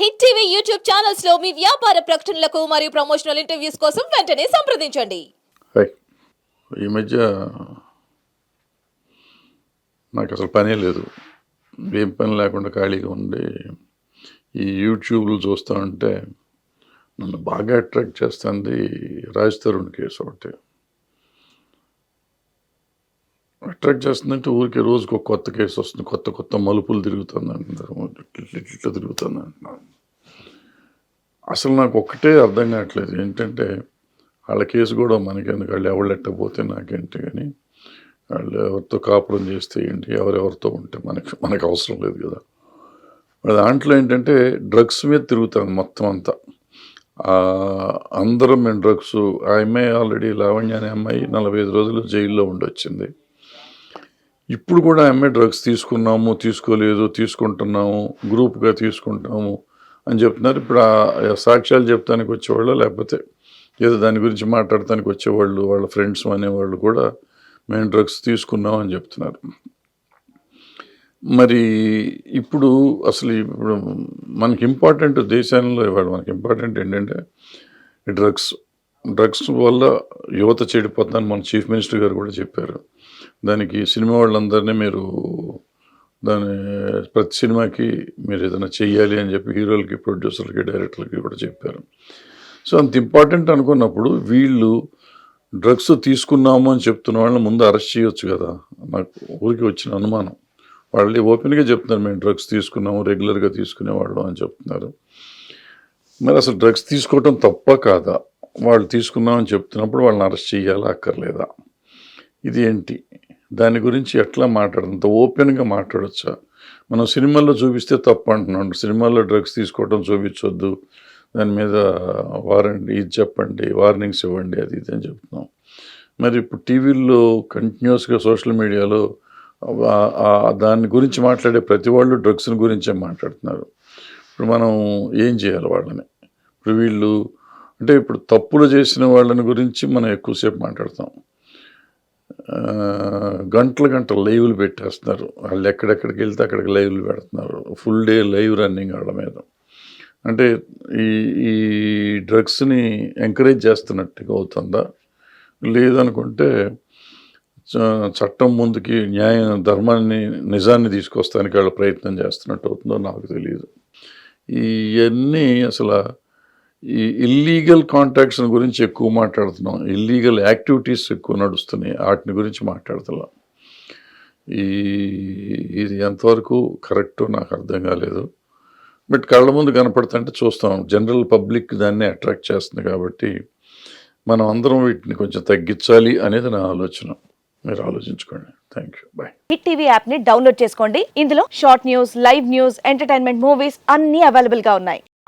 Hit TV YouTube ఛానల్స్లో మీ వ్యాపార ప్రకటనలకు మరియు ప్రమోషనల్ ఇంటర్వ్యూస్ కోసం వెంటనే సంప్రదించండి. ఈ మధ్య నాకు అసలు పనే లేదు. ఏం పని లేకుండా ఖాళీగా ఉండి ఈ యూట్యూబ్లు చూస్తూ ఉంటే నన్ను బాగా అట్రాక్ట్ చేస్తుంది రాజ్ తరుణ్ కేసు ఒకటి. అట్రాక్ట్ చేస్తుందంటే ఊరికే రోజుకు కొత్త కేసు వస్తుంది. కొత్త కొత్త మలుపులు తిరుగుతుంది అంటున్నారు. ఇట్లా ఇట్లా తిరుగుతుంది అంటున్నారు. అసలు నాకు ఒక్కటే అర్థం కావట్లేదు. ఏంటంటే వాళ్ళ కేసు కూడా మనకెందుకు? వాళ్ళు ఎవరు ఎట్టకపోతే నాకేంటి కానీ వాళ్ళు ఎవరితో కాపురం చేస్తే ఏంటి? ఎవరెవరితో ఉంటే మనకి మనకు అవసరం లేదు కదా. దాంట్లో ఏంటంటే డ్రగ్స్ మీద తిరుగుతాను మొత్తం అంతా. అందరం మేము డ్రగ్స్ ఆ అమ్మాయి ఆల్రెడీ లావణ్య అనే అమ్మాయి నలభై ఐదు రోజులు జైల్లో ఉండొచ్చింది. ఇప్పుడు కూడా ఆ అమ్మాయి డ్రగ్స్ తీసుకున్నాము తీసుకోలేదు తీసుకుంటున్నాము గ్రూప్గా తీసుకుంటాము అని చెప్తున్నారు. ఇప్పుడు ఆ సాక్ష్యాలు చెప్తానికి వచ్చేవాళ్ళు? లేకపోతే ఏదో దాని గురించి మాట్లాడటానికి వచ్చేవాళ్ళు వాళ్ళ ఫ్రెండ్స్ అనేవాళ్ళు కూడా మేము డ్రగ్స్ తీసుకున్నాం అని చెప్తున్నారు. మరి ఇప్పుడు అసలు ఇప్పుడు మనకి ఇంపార్టెంట్ దేశంలో ఇవాళ మనకి ఇంపార్టెంట్ ఏంటంటే డ్రగ్స్ డ్రగ్స్ వల్ల యువత చెడిపోతుందని మన చీఫ్ మినిస్టర్ గారు కూడా చెప్పారు. దానికి సినిమా వాళ్ళందరినీ మీరు దాని ప్రతి సినిమాకి మీరు ఏదైనా చెయ్యాలి అని చెప్పి హీరోలకి ప్రొడ్యూసర్లకి డైరెక్టర్లకి కూడా చెప్పారు. సో అంత ఇంపార్టెంట్ అనుకున్నప్పుడు వీళ్ళు డ్రగ్స్ తీసుకున్నాము అని చెప్తున్న వాళ్ళని ముందు అరెస్ట్ చేయొచ్చు కదా. నాకు ఊరికి వచ్చిన అనుమానం. వాళ్ళు ఓపెన్గా చెప్తున్నారు మేము డ్రగ్స్ తీసుకున్నాము రెగ్యులర్గా తీసుకునేవాళ్ళం అని చెప్తున్నారు. మరి అసలు డ్రగ్స్ తీసుకోవటం తప్ప కాదా? వాళ్ళు తీసుకున్నామని చెప్తున్నప్పుడు వాళ్ళని అరెస్ట్ చేయాలా అక్కర్లేదా? ఇది ఏంటి? దాని గురించి ఎట్లా మాట్లాడదు అంత ఓపెన్గా మాట్లాడొచ్చా? మనం సినిమాల్లో చూపిస్తే తప్పు అంటున్నాడు సినిమాల్లో డ్రగ్స్ తీసుకోవడం చూపించొద్దు. దాని మీద వారండి ఇది చెప్పండి వార్నింగ్స్ ఇవ్వండి అది ఇది అని చెప్తున్నాం. మరి ఇప్పుడు టీవీల్లో కంటిన్యూస్గా సోషల్ మీడియాలో దాని గురించి మాట్లాడే ప్రతి వాళ్ళు డ్రగ్స్ని గురించే మాట్లాడుతున్నారు. ఇప్పుడు మనం ఏం చేయాలి వాళ్ళని? ఇప్పుడు వీళ్ళు అంటే ఇప్పుడు తప్పులు చేసిన వాళ్ళని గురించి మనం ఎక్కువసేపు మాట్లాడతాం. గంటలు గంటలు లైవ్లు పెట్టేస్తున్నారు. వాళ్ళు ఎక్కడెక్కడికి వెళ్తే అక్కడికి లైవ్లు పెడుతున్నారు. ఫుల్ డే లైవ్ రన్నింగ్ వాళ్ళ మీద. అంటే ఈ ఈ డ్రగ్స్ని ఎంకరేజ్ చేస్తున్నట్టుగా అవుతుందా? లేదనుకుంటే చ- చట్టం ముందుకి న్యాయం ధర్మాన్ని నిజాన్ని తీసుకొస్తానికి వాళ్ళు ప్రయత్నం చేస్తున్నట్టు అవుతుందో నాకు తెలియదు ఇవన్నీ అసలు ఈ ఇల్లీగల్ కాంట్రాక్ట్స్ గురించి ఎక్కువ మాట్లాడుతున్నాం. ఇల్లీగల్ యాక్టివిటీస్ ఎక్కువ నడుస్తున్నాయి. వాటిని గురించి మాట్లాడుతున్నాం ఈ ఇది ఎంతవరకు కరెక్ట్ నాకు అర్థం కాలేదు. బట్ కళ్ళ ముందు కనపడుతుంటే చూస్తాం. జనరల్ పబ్లిక్ దాన్ని అట్రాక్ట్ చేస్తుంది కాబట్టి మనం అందరం వీటిని కొంచెం తగ్గించాలి అనేది నా ఆలోచన. మీరు ఆలోచించుకోండి. Thank you bye Hit TV యాప్ని డౌన్లోడ్ చేసుకోండి. ఇందులో short news live news entertainment movies అన్ని అవైలబుల్గా ఉన్నాయి.